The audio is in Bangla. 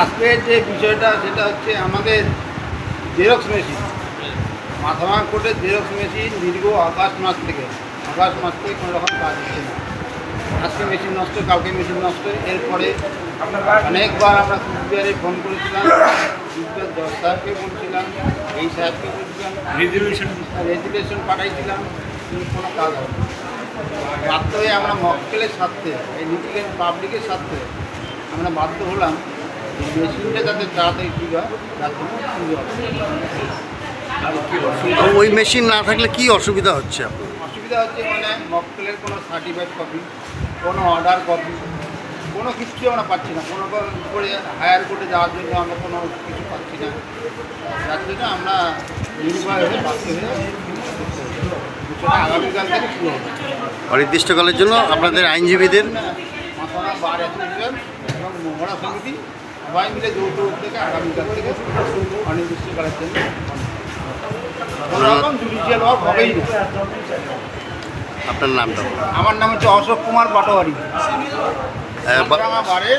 আজকে যে বিষয়টা সেটা হচ্ছে আমাদের জেরক্স মেশিন। মাথামা কোর্টের জেরক্স মেশিন দীর্ঘ আগস্ট মাস থেকে। আগস্ট মাস থেকে কোনো রকম কাজ হচ্ছে না। আজকে মেশিন নষ্ট কালকে মেশিন নষ্ট। এরপরে অনেকবার আমরা কুচবিহারে ফোন করেছিলাম। কুচবিহার দশ সাহেবকে বলছিলাম এই সাহেবকে বলছিলাম রেজলিউশন রেজুলেশন পাঠাইছিলাম কিন্তু কোনো কাজ হবে। বাধ্য হয়ে আমরা মক্কেলের স্বার্থে এই লিটিগেন্ট পাবলিকের স্বার্থে আমরা বাধ্য হলাম মেশিনটা যাতে তাড়াতাড়ি ঠিক হয় তার জন্য সুবিধা হবে। ওই মেশিন না থাকলে কি অসুবিধা হচ্ছে আপনার? অসুবিধা হচ্ছে মানে মক্কেলের কোনো সার্টিফাইড কপি কোনো অর্ডার কপি কোনো কিছু আমরা পাচ্ছি না। কোনো করে হায়ার কোর্টে যাওয়ার জন্য আমরা কোনো কিছু পাচ্ছি না। যার জন্য আমরা নির্ভয় হয়ে বাধ্য হয়ে আগামীকাল থেকে শুরু হবে। অনির্দিষ্টকালের জন্য আপনাদের আইনজীবীদের মাথানা বার অ্যাসোসিয়েশন এবং মহড়া সমিতি সবাই মিলে যৌথ উদ্যোগে আগামীকাল থেকে অনির্দিষ্টকালের জন্য কোনোরকম জুডিশিয়াল ওয়ার্ক হবেই না। আপনার নামটা আমার নাম হচ্ছে অশোক কুমার পাটোয়ারি আহ, বা- বারে